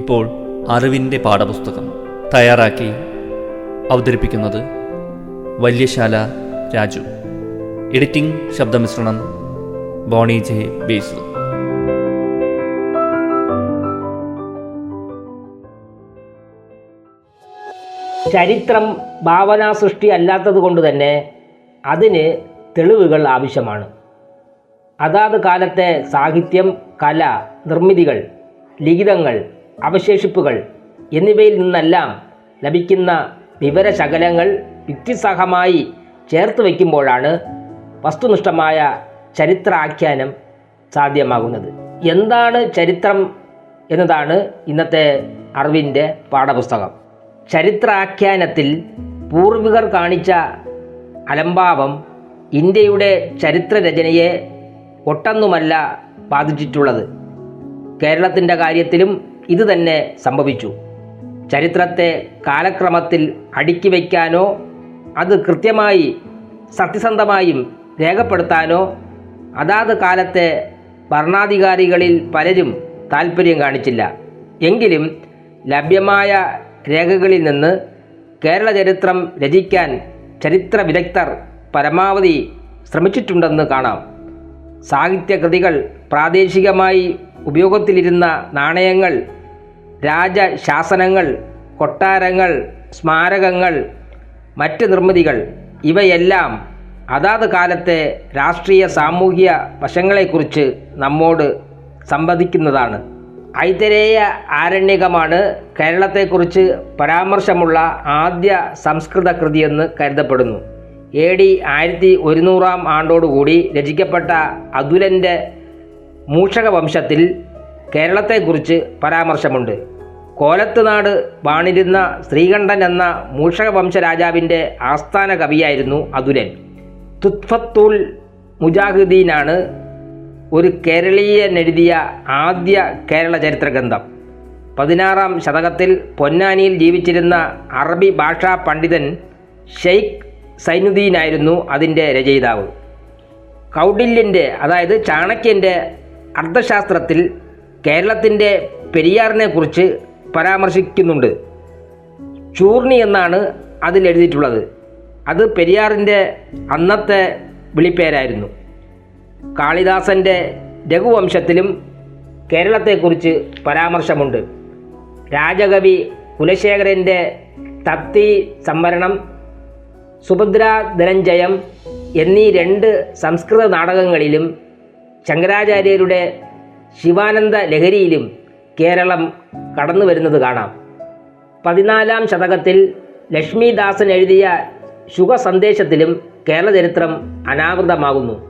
ഇപ്പോൾ അറിവിന്റെ പാഠപുസ്തകം തയ്യാറാക്കി അവതരിപ്പിക്കുന്നത് വല്യശാല രാജു. എഡിറ്റിംഗ് ശബ്ദമിശ്രണം ബോണി ജെ ബേസു ചരിത്രം ഭാവനാ സൃഷ്ടി അല്ലാത്തത് കൊണ്ട് തന്നെ അതിന് തെളിവുകൾ ആവശ്യമാണ്. അതാത് കാലത്തെ സാഹിത്യം കല നിർമ്മിതികൾ ലിഖിതങ്ങൾ അവശേഷിപ്പുകൾ എന്നിവയിൽ നിന്നെല്ലാം ലഭിക്കുന്ന വിവരശകലങ്ങൾ യുക്തിസഹമായി ചേർത്ത് വയ്ക്കുമ്പോഴാണ് വസ്തുനിഷ്ഠമായ ചരിത്രാഖ്യാനം സാധ്യമാകുന്നത്. എന്താണ് ചരിത്രം എന്നതാണ് ഇന്നത്തെ അറിവിന്റെ പാഠപുസ്തകം. ചരിത്രാഖ്യാനത്തിൽ പൂർവികർ കാണിച്ച അലംഭാവം ഇന്ത്യയുടെ ചരിത്രരചനയെ ഒട്ടൊന്നുമല്ല ബാധിച്ചിട്ടുള്ളത്. കേരളത്തിന്റെ കാര്യത്തിലും ഇത് തന്നെ സംഭവിച്ചു. ചരിത്രത്തെ കാലക്രമത്തിൽ അടുക്കി വയ്ക്കാനോ അത് കൃത്യമായി സത്യസന്ധമായും രേഖപ്പെടുത്താനോ അതാത് കാലത്തെ ഭരണാധികാരികളിൽ പലരും താൽപ്പര്യം കാണിച്ചില്ല. എങ്കിലും ലഭ്യമായ രേഖകളിൽ നിന്ന് കേരള ചരിത്രം രചിക്കാൻ ചരിത്ര വിദഗ്ധർ പരമാവധി ശ്രമിച്ചിട്ടുണ്ടെന്ന് കാണാം. സാഹിത്യകൃതികൾ പ്രാദേശികമായി ഉപയോഗത്തിലിരുന്ന നാണയങ്ങൾ രാജശാസനങ്ങൾ കൊട്ടാരങ്ങൾ സ്മാരകങ്ങൾ മറ്റ് നിർമ്മിതികൾ ഇവയെല്ലാം അതാത് കാലത്തെ രാഷ്ട്രീയ സാമൂഹിക വശങ്ങളെക്കുറിച്ച് നമ്മോട് സംവദിക്കുന്നതാണ്. ഐതരേയ ആരണ്യകമാണ് കേരളത്തെക്കുറിച്ച് പരാമർശമുള്ള ആദ്യ സംസ്കൃത കൃതിയെന്ന് കരുതപ്പെടുന്നു. എ ഡി ആയിരത്തി ഒരുന്നൂറാം ആണ്ടോടുകൂടി രചിക്കപ്പെട്ട അതുലന്റെ മൂഷക വംശത്തിൽ കേരളത്തെക്കുറിച്ച് പരാമർശമുണ്ട്. കോലത്തുനാട് വാണിരുന്ന ശ്രീകണ്ഠൻ എന്ന മൂഷക വംശ രാജാവിന്റെ ആസ്ഥാന കവിയായിരുന്നു അതുരൻ. തുത്ഫത്തുൽ മുജാഹിദീനാണ് ഒരു കേരളീയനെഴുതിയ ആദ്യ കേരള ചരിത്ര ഗ്രന്ഥം പതിനാറാം ശതകത്തിൽ പൊന്നാനിയിൽ ജീവിച്ചിരുന്ന അറബി ഭാഷാ പണ്ഡിതൻ ഷെയ്ഖ് സൈനുദ്ദീനായിരുന്നു അതിന്റെ രചയിതാവ്. കൗഡില്യന്റെ അതായത് ചാണക്യന്റെ അർത്ഥശാസ്ത്രത്തിൽ കേരളത്തിന്റെ പെരിയാറിനെ കുറിച്ച് പരാമർശിക്കുന്നുണ്ട്. ചൂർണി എന്നാണ് അതിൽ എഴുതിയിട്ടുള്ളത്. അത് പെരിയാറിന്റെ അന്നത്തെ വിളിപ്പേരായിരുന്നു. കാളിദാസന്റെ രഘുവംശത്തിലും കേരളത്തെക്കുറിച്ച് പരാമർശമുണ്ട്. രാജകവി കുലശേഖരന്റെ തത്തി സംവരണം സുഭദ്ര ധനഞ്ജയം എന്നീ രണ്ട് സംസ്കൃത നാടകങ്ങളിലും ശങ്കരാചാര്യരുടെ ശിവാനന്ദ ലഹരിയിലും കേരളം കടന്നു വരുന്നത് കാണാം. പതിനാലാം ശതകത്തിൽ ലക്ഷ്മിദാസൻ എഴുതിയ ശുഖസന്ദേശത്തിലും സന്ദേശത്തിലും കേരളചരിത്രം അനാവൃതമാകുന്നു.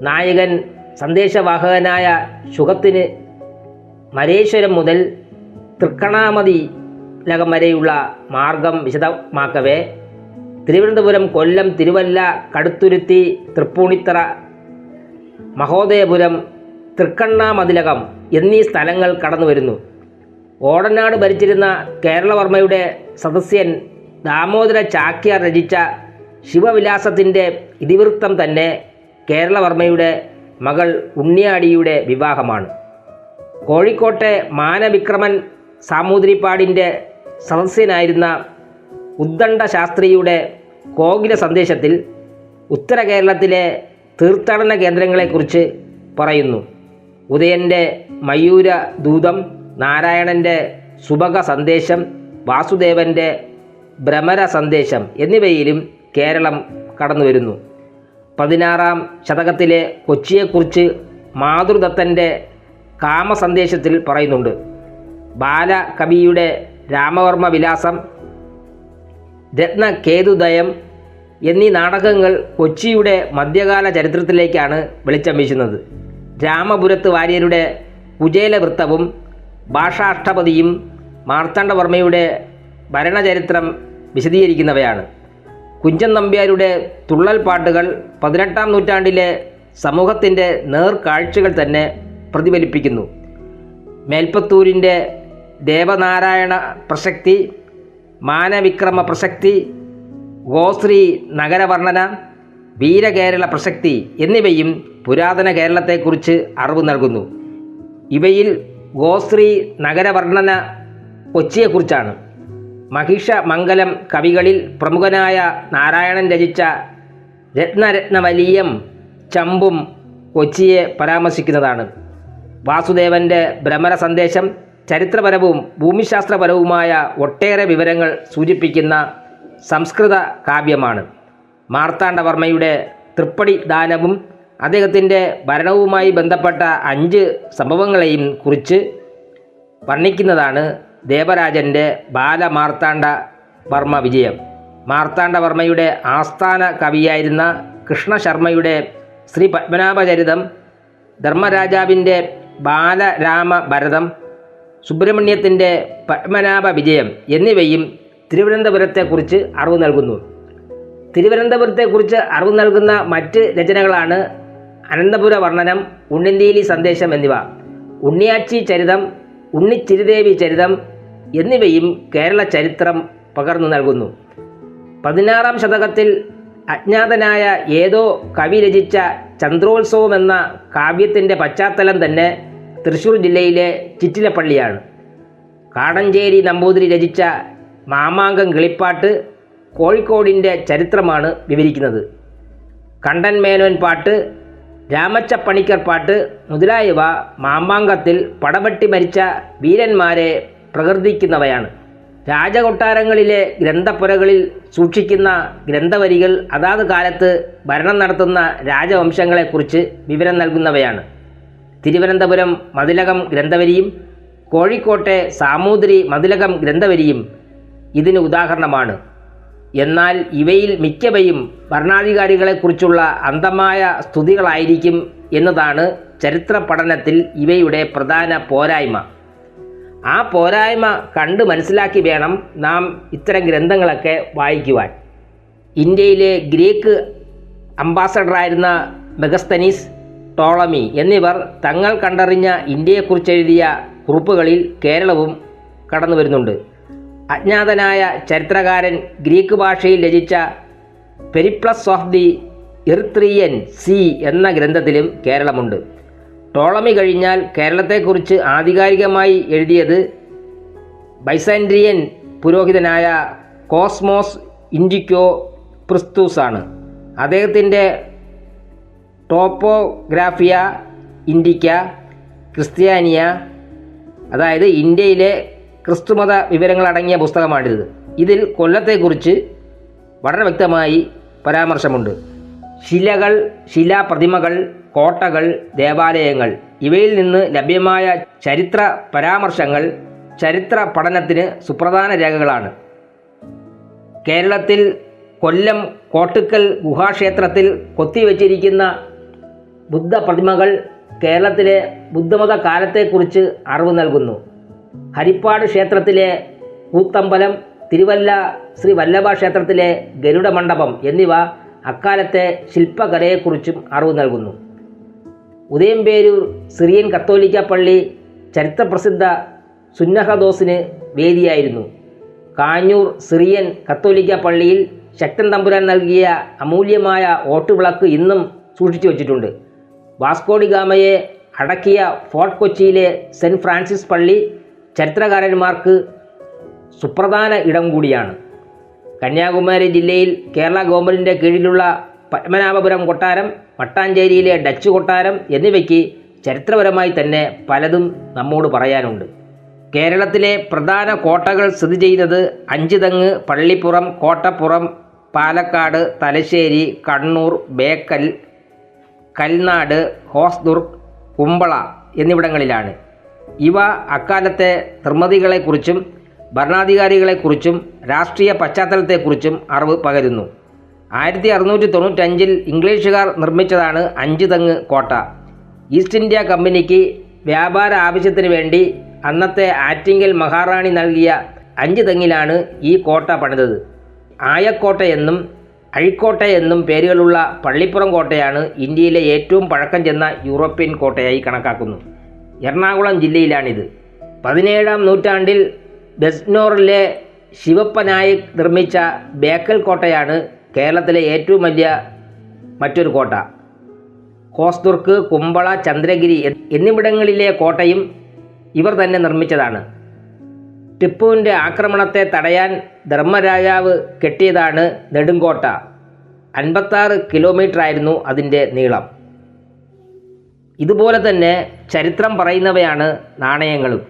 നായകൻ സന്ദേശവാഹകനായ ശുഖത്തിന് മരേശ്വരം മുതൽ തൃക്കണാമതി ലകം വരെയുള്ള മാർഗം വിശദമാക്കവേ. തിരുവനന്തപുരം കൊല്ലം തിരുവല്ല കടുത്തുരുത്തി തൃപ്പൂണിത്തറ മഹോദയപുരം തൃക്കണ്ണാമതിലകം എന്നീ സ്ഥലങ്ങൾ കടന്നു വരുന്നു ഓടനാട് ഭരിച്ചിരുന്ന കേരളവർമ്മയുടെ സദസ്യൻ ദാമോദര ചാക്യാർ രചിച്ച ശിവവിലാസത്തിന്റെ ഇതിവൃത്തം തന്നെ കേരളവർമ്മയുടെ മകൾ ഉണ്ണിയാടിയുടെ വിവാഹമാണ്. കോഴിക്കോട്ടെ മാനവിക്രമൻ സാമൂതിരിപ്പാടിന്റെ സദസ്യനായിരുന്ന ഉദ്ദണ്ഡ ശാസ്ത്രിയുടെ കോകില സന്ദേശത്തിൽ ഉത്തര കേരളത്തിലെ തീർത്ഥാടന കേന്ദ്രങ്ങളെക്കുറിച്ച് പറയുന്നു. ഉദയന്റെ മയൂര ദൂതം നാരായണന്റെ സുഭക സന്ദേശം വാസുദേവന്റെ ഭ്രമര സന്ദേശം എന്നിവയിലും കേരളം കടന്നു വരുന്നു പതിനാറാം ശതകത്തിലെ കൊച്ചിയെക്കുറിച്ച് മാതൃദത്തന്റെ കാമസന്ദേശത്തിൽ പറയുന്നുണ്ട്. ബാലകവിയുടെ രാമവർമ്മ വിലാസം രത്നകേതുദയം എന്നീ നാടകങ്ങൾ കൊച്ചിയുടെ മധ്യകാല ചരിത്രത്തിലേക്കാണ് വെളിച്ചം വീശുന്നത്. രാമപുരത്ത് വാര്യരുടെ കുചേലവൃത്തവും ഭാഷാഷ്ടപതിയും മാർത്താണ്ഡവർമ്മയുടെ ഭരണചരിത്രം വിശദീകരിക്കുന്നവയാണ്. കുഞ്ചൻ നമ്പ്യാരുടെ തുള്ളൽ പാട്ടുകൾ പതിനെട്ടാം നൂറ്റാണ്ടിലെ സമൂഹത്തിന്റെ നേർക്കാഴ്ചകൾ തന്നെ പ്രതിഫലിപ്പിക്കുന്നു. മേൽപ്പത്തൂരിന്റെ ദേവനാരായണ പ്രസക്തി മാനവിക്രമ പ്രസക്തി ഗോശ്രീ നഗരവർണന വീരകേരള പ്രസക്തി എന്നിവയും പുരാതന കേരളത്തെക്കുറിച്ച് അറിവ് നൽകുന്നു. ഇവയിൽ ഗോശ്രീ നഗരവർണന കൊച്ചിയെക്കുറിച്ചാണ്. മഹിഷമംഗലം കവികളിൽ പ്രമുഖനായ നാരായണൻ രചിച്ച രത്നരത്നവലിയം ചമ്പും കൊച്ചിയെ പരാമർശിക്കുന്നതാണ്. വാസുദേവന്റെ ഭ്രമര സന്ദേശം ചരിത്രപരവും ഭൂമിശാസ്ത്രപരവുമായ ഒട്ടേറെ വിവരങ്ങൾ സൂചിപ്പിക്കുന്ന സംസ്കൃത കാവ്യമാണ്. മാർത്താണ്ഡവർമ്മയുടെ തൃപ്പടി ദാനവും അദ്ദേഹത്തിന്റെ ഭരണവുമായി ബന്ധപ്പെട്ട അഞ്ച് സംഭവങ്ങളെയും കുറിച്ച് വർണിക്കുന്നതാണ് ദേവരാജന്റെ ബാലമാർത്താണ്ഡ വർമ്മ വിജയം. മാർത്താണ്ഡവർമ്മയുടെ ആസ്ഥാന കവിയായിരുന്ന കൃഷ്ണശർമ്മയുടെ ശ്രീ പത്മനാഭചരിതം ധർമ്മരാജാവിന്റെ ബാലരാമ ഭരതം സുബ്രഹ്മണ്യത്തിന്റെ പത്മനാഭ വിജയം എന്നിവയും തിരുവനന്തപുരത്തെക്കുറിച്ച് അറിവ് നൽകുന്നു. തിരുവനന്തപുരത്തെക്കുറിച്ച് അറിവ് നൽകുന്ന മറ്റ് രചനകളാണ് അനന്തപുര വർണനം ഉണ്ണിന്തീലി സന്ദേശം എന്നിവ. ഉണ്ണിയാച്ചി ചരിതം ഉണ്ണിച്ചിരുദേവി ചരിതം എന്നിവയും കേരള ചരിത്രം പകർന്നു നൽകുന്നു. പതിനാറാം ശതകത്തിൽ അജ്ഞാതനായ ഏതോ കവി രചിച്ച ചന്ദ്രോത്സവം എന്ന കാവ്യത്തിന്റെ പശ്ചാത്തലം തന്നെ തൃശ്ശൂർ ജില്ലയിലെ ചിറ്റിലപ്പള്ളിയാണ്. കാടഞ്ചേരി നമ്പൂതിരി രചിച്ച മാമാങ്കം കിളിപ്പാട്ട് കോഴിക്കോടിന്റെ ചരിത്രമാണ് വിവരിക്കുന്നത്. കണ്ടൻ മേനോൻ പാട്ട് രാമച്ചപ്പണിക്കർ പാട്ട് മുതലായവ മാമ്പാങ്കത്തിൽ പടപെട്ടി മരിച്ച വീരന്മാരെ പ്രകീർത്തിക്കുന്നവയാണ് രാജകൊട്ടാരങ്ങളിലെ ഗ്രന്ഥപ്പുരകളിൽ സൂക്ഷിക്കുന്ന ഗ്രന്ഥവരികൾ അതാത് കാലത്ത് ഭരണം നടത്തുന്ന രാജവംശങ്ങളെക്കുറിച്ച് വിവരം നൽകുന്നവയാണ്. തിരുവനന്തപുരം മതിലകം ഗ്രന്ഥവരിയും കോഴിക്കോട്ടെ സാമൂതിരി മതിലകം ഗ്രന്ഥവരിയും ഇതിന് ഉദാഹരണമാണ്. എന്നാൽ ഇവയിൽ മിക്കവയും ഭരണാധികാരികളെക്കുറിച്ചുള്ള അന്ധമായ സ്തുതികളായിരിക്കും എന്നതാണ് ചരിത്ര പഠനത്തിൽ ഇവയുടെ പ്രധാന പോരായ്മ. ആ പോരായ്മ കണ്ട് മനസ്സിലാക്കി വേണം നാം ഇത്തരം ഗ്രന്ഥങ്ങളൊക്കെ വായിക്കുവാൻ. ഇന്ത്യയിലെ ഗ്രീക്ക് അംബാസഡറായിരുന്ന മെഗസ്തനീസ് ടോളമി എന്നിവർ തങ്ങൾ കണ്ടറിഞ്ഞ ഇന്ത്യയെക്കുറിച്ച് എഴുതിയ കുറിപ്പുകളിൽ കേരളവും കടന്നു വരുന്നുണ്ട് അജ്ഞാതനായ ചരിത്രകാരൻ ഗ്രീക്ക് ഭാഷയിൽ രചിച്ച Periplus of the Erythraean Sea എന്ന ഗ്രന്ഥത്തിലും കേരളമുണ്ട്. ടോളമി കഴിഞ്ഞാൽ കേരളത്തെക്കുറിച്ച് ആധികാരികമായി എഴുതിയത് ബൈസാൻഡ്രിയൻ പുരോഹിതനായ കോസ്മോസ് ഇൻഡിക്കോ പ്രിസ്തൂസ് ആണ്. അദ്ദേഹത്തിന്റെ ടോപ്പോഗ്രാഫിയ ഇൻഡിക്ക ക്രിസ്ത്യാനിയ അതായത് ഇന്ത്യയിലെ ക്രിസ്തുമത വിവരങ്ങളടങ്ങിയ പുസ്തകമാണിത്. ഇതിൽ കൊല്ലത്തെക്കുറിച്ച് വളരെ വ്യക്തമായി പരാമർശമുണ്ട്. ശിലകൾ ശിലാപ്രതിമകൾ കോട്ടകൾ ദേവാലയങ്ങൾ ഇവയിൽ നിന്ന് ലഭ്യമായ ചരിത്ര പരാമർശങ്ങൾ ചരിത്ര പഠനത്തിന് സുപ്രധാന രേഖകളാണ്. കേരളത്തിൽ കൊല്ലം കോട്ടുക്കൽ ഗുഹാക്ഷേത്രത്തിൽ കൊത്തിവെച്ചിരിക്കുന്ന ബുദ്ധ പ്രതിമകൾ കേരളത്തിലെ ബുദ്ധമത കാലത്തെക്കുറിച്ച് അറിവ് നൽകുന്നു. ഹരിപ്പാട് ക്ഷേത്രത്തിലെ കൂത്തമ്പലം തിരുവല്ല ശ്രീ വല്ലഭ ക്ഷേത്രത്തിലെ ഗരുഡ മണ്ഡപം എന്നിവ അക്കാലത്തെ ശില്പകലയെക്കുറിച്ചും അറിവ് നൽകുന്നു. ഉദയംപേരൂർ സിറിയൻ കത്തോലിക്ക പള്ളി ചരിത്രപ്രസിദ്ധ സുന്നഹദോസിന് വേദിയായിരുന്നു. കാഞ്ഞൂർ സിറിയൻ കത്തോലിക്ക പള്ളിയിൽ ശക്തൻ തമ്പുരാൻ നൽകിയ അമൂല്യമായ ഓട്ടുവിളക്ക് ഇന്നും സൂക്ഷിച്ചു വച്ചിട്ടുണ്ട്. വാസ്കോഡി ഗാമയെ അടക്കിയ ഫോർട്ട് കൊച്ചിയിലെ സെന്റ് ഫ്രാൻസിസ് പള്ളി ചരിത്രകാരന്മാർക്ക് സുപ്രധാന ഇടം കൂടിയാണ്. കന്യാകുമാരി ജില്ലയിൽ കേരള ഗവൺമെന്റിന്റെ കീഴിലുള്ള പത്മനാഭപുരം കൊട്ടാരം മട്ടാഞ്ചേരിയിലെ ഡച്ച് കൊട്ടാരം എന്നിവയ്ക്ക് ചരിത്രപരമായി തന്നെ പലതും നമ്മോട് പറയാനുണ്ട്. കേരളത്തിലെ പ്രധാന കോട്ടകൾ സ്ഥിതി ചെയ്യുന്നത് അഞ്ചുതങ്ങ് പള്ളിപ്പുറം കോട്ടപ്പുറം പാലക്കാട് തലശ്ശേരി കണ്ണൂർ ബേക്കൽ കൽനാട് ഹോസ്ദുർഗ് കുമ്പള എന്നിവിടങ്ങളിലാണ്. ഇവ അക്കാലത്തെ നിർമ്മിതികളെക്കുറിച്ചും ഭരണാധികാരികളെക്കുറിച്ചും രാഷ്ട്രീയ പശ്ചാത്തലത്തെക്കുറിച്ചും അറിവ് പകരുന്നു. ആയിരത്തി അറുന്നൂറ്റി തൊണ്ണൂറ്റഞ്ചിൽ ഇംഗ്ലീഷുകാർ നിർമ്മിച്ചതാണ് അഞ്ചുതെങ്ങ് കോട്ട. ഈസ്റ്റ് ഇന്ത്യ കമ്പനിക്ക് വ്യാപാര ആവശ്യത്തിന് വേണ്ടി അന്നത്തെ ആറ്റിങ്കൽ മഹാറാണി നൽകിയ അഞ്ച് തെങ്ങിലാണ് ഈ കോട്ട പണിതത്. ആയക്കോട്ട എന്നും അഴിക്കോട്ട എന്നും പേരുകളുള്ള പള്ളിപ്പുറം കോട്ടയാണ് ഇന്ത്യയിലെ ഏറ്റവും പഴക്കം ചെന്ന യൂറോപ്യൻ കോട്ടയായി കണക്കാക്കുന്നു. എറണാകുളം ജില്ലയിലാണിത്. പതിനേഴാം നൂറ്റാണ്ടിൽ ബെസ്നോറിലെ ശിവപ്പ നായിക് നിർമ്മിച്ച ബേക്കൽ കോട്ടയാണ് കേരളത്തിലെ ഏറ്റവും വലിയ മറ്റൊരു കോട്ട. കോസ്തുർക്ക് കുമ്പള ചന്ദ്രഗിരി എന്നിവിടങ്ങളിലെ കോട്ടയും ഇവർ തന്നെ നിർമ്മിച്ചതാണ്. ടിപ്പുവിന്റെ ആക്രമണത്തെ തടയാൻ ധർമ്മരാജാവ് കെട്ടിയതാണ് നെടുങ്കോട്ട. അൻപത്താറ് കിലോമീറ്റർ ആയിരുന്നു അതിന്റെ നീളം. ഇതുപോലെ തന്നെ ചരിത്രം പറയുന്നവയാണ് നാണയങ്ങളും.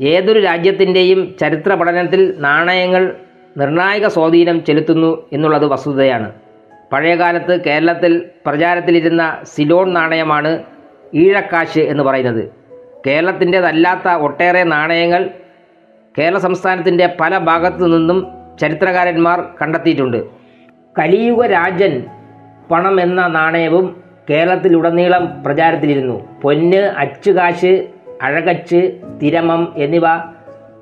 ഏതൊരു രാജ്യത്തിന്റെയും ചരിത്ര പഠനത്തിൽ നാണയങ്ങൾ നിർണായക സ്വാധീനം ചെലുത്തുന്നു എന്നുള്ളത് വസ്തുതയാണ്. പഴയകാലത്ത് കേരളത്തിൽ പ്രചാരത്തിലിരുന്ന സിലോൺ നാണയമാണ് ഈഴക്കാശ് എന്ന് പറയുന്നത്. കേരളത്തിന്റെതല്ലാത്ത ഒട്ടേറെ നാണയങ്ങൾ കേരള സംസ്ഥാനത്തിന്റെ പല ഭാഗത്തു നിന്നും ചരിത്രകാരന്മാർ കണ്ടെത്തിയിട്ടുണ്ട്. കലിയുഗ രാജൻ പണം എന്ന നാണയവും കേരളത്തിലുടനീളം പ്രചാരത്തിലിരുന്നു. പൊന്ന് അച്ചുകാശ് അഴകച്ച് തിരമം എന്നിവ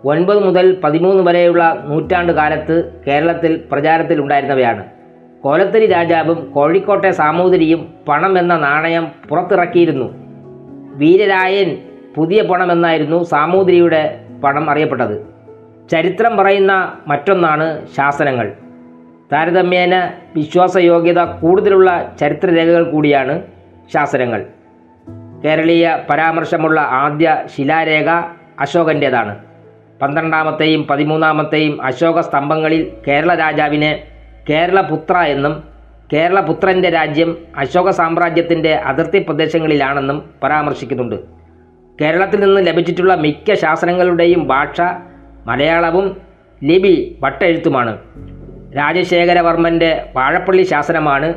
ഒൻപത് മുതൽ പതിമൂന്ന് വരെയുള്ള നൂറ്റാണ്ട് കാലത്ത് കേരളത്തിൽ പ്രചാരത്തിലുണ്ടായിരുന്നവയാണ്. കോലത്തരി രാജാവും കോഴിക്കോട്ടെ സാമൂതിരിയും പണം എന്ന നാണയം പുറത്തിറക്കിയിരുന്നു. വീരരായൻ പുതിയ പണമെന്നായിരുന്നു സാമൂതിരിയുടെ പണം അറിയപ്പെട്ടത്. ചരിത്രം പറയുന്ന മറ്റൊന്നാണ് ശാസനങ്ങൾ. താരതമ്യേന വിശ്വാസയോഗ്യത കൂടുതലുള്ള ചരിത്രരേഖകൾ കൂടിയാണ് ശാസനങ്ങൾ കേരളീയ പരാമർശമുള്ള ആദ്യ ശിലാരേഖ അശോകന്റേതാണ് പന്ത്രണ്ടാമത്തെയും പതിമൂന്നാമത്തെയും അശോക സ്തംഭങ്ങളിൽ കേരള രാജാവിനെ കേരളപുത്ര എന്നും കേരളപുത്രന്റെ രാജ്യം അശോക സാമ്രാജ്യത്തിന്റെ അതിർത്തി പ്രദേശങ്ങളിലാണെന്നും പരാമർശിക്കുന്നുണ്ട്. കേരളത്തിൽ നിന്ന് ലഭിച്ചിട്ടുള്ള മിക്ക ശാസനങ്ങളുടെയും ഭാഷ മലയാളവും ലിപി വട്ടെഴുത്തുമാണ്. രാജശേഖരവർമ്മന്റെ വാഴപ്പള്ളി ശാസനമാണ്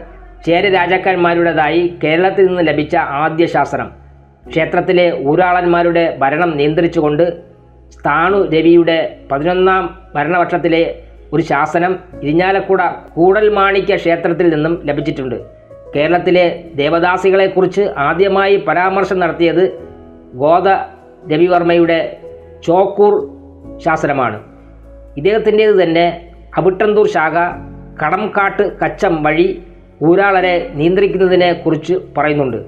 ചേര രാജാക്കന്മാരുടേതായി കേരളത്തിൽ നിന്ന് ലഭിച്ച ആദ്യ ശാസനം. ക്ഷേത്രത്തിലെ ഊരാളന്മാരുടെ ഭരണം നിയന്ത്രിച്ചുകൊണ്ട് സ്ഥാണു രവിയുടെ പതിനൊന്നാം ഭരണവർഷത്തിലെ ഒരു ശാസനം ഇരിഞ്ഞാലക്കുട കൂടൽമാണിക്യ ക്ഷേത്രത്തിൽ നിന്നും ലഭിച്ചിട്ടുണ്ട്. കേരളത്തിലെ ദേവദാസികളെക്കുറിച്ച് ആദ്യമായി പരാമർശം നടത്തിയത് ഗോദ രവിവർമ്മയുടെ ചോക്കൂർ ശാസനമാണ്. ഇദ്ദേഹത്തിന്റേത് തന്നെ അവിട്ടന്തൂർ ശാഖ കടംകാട്ട് കച്ചം വഴി ഊരാളരെ നിയന്ത്രിക്കുന്നതിനെ കുറിച്ച് പറയുന്നുണ്ട്.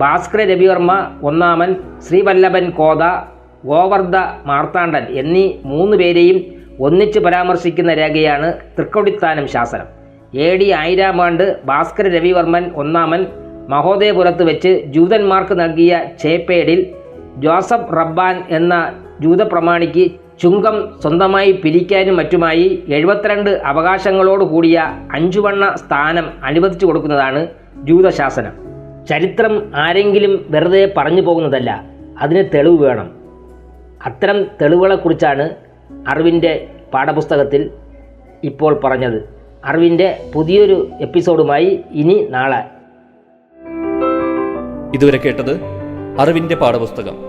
ഭാസ്കര രവിവർമ്മ ഒന്നാമൻ ശ്രീവല്ലഭൻ കോത ഗോവർദ്ധ മാർത്താണ്ഡൻ എന്നീ മൂന്ന് പേരെയും ഒന്നിച്ച് പരാമർശിക്കുന്ന രേഖയാണ് തൃക്കൊടിത്താനം ശാസനം. എ ഡി ആയിരം ആണ്ട് ഭാസ്കര രവിവർമ്മൻ ഒന്നാമൻ മഹോദയപുരത്ത് വെച്ച് ജൂതന്മാർക്ക് നൽകിയ ചേപ്പേടിൽ ജോസഫ് റബ്ബാൻ എന്ന ജൂതപ്രമാണിക്ക് ചുങ്കം സ്വന്തമായി പിരിക്കാനും മറ്റുമായി എഴുപത്തിരണ്ട് അവകാശങ്ങളോട് കൂടിയ അഞ്ചുവണ്ണ സ്ഥാനം അനുവദിച്ചു കൊടുക്കുന്നതാണ് ജൂതശാസനം. ചരിത്രം ആരെങ്കിലും വെറുതെ പറഞ്ഞു പോകുന്നതല്ല അതിന് തെളിവ് വേണം. അത്തരം തെളിവുകളെക്കുറിച്ചാണ് അറിവിന്റെ പാഠപുസ്തകത്തിൽ ഇപ്പോൾ പറഞ്ഞത്. അറിവിന്റെ പുതിയൊരു എപ്പിസോഡുമായി ഇനി നാളെ. ഇതുവരെ കേട്ടത് അറിവിന്റെ പാഠപുസ്തകം.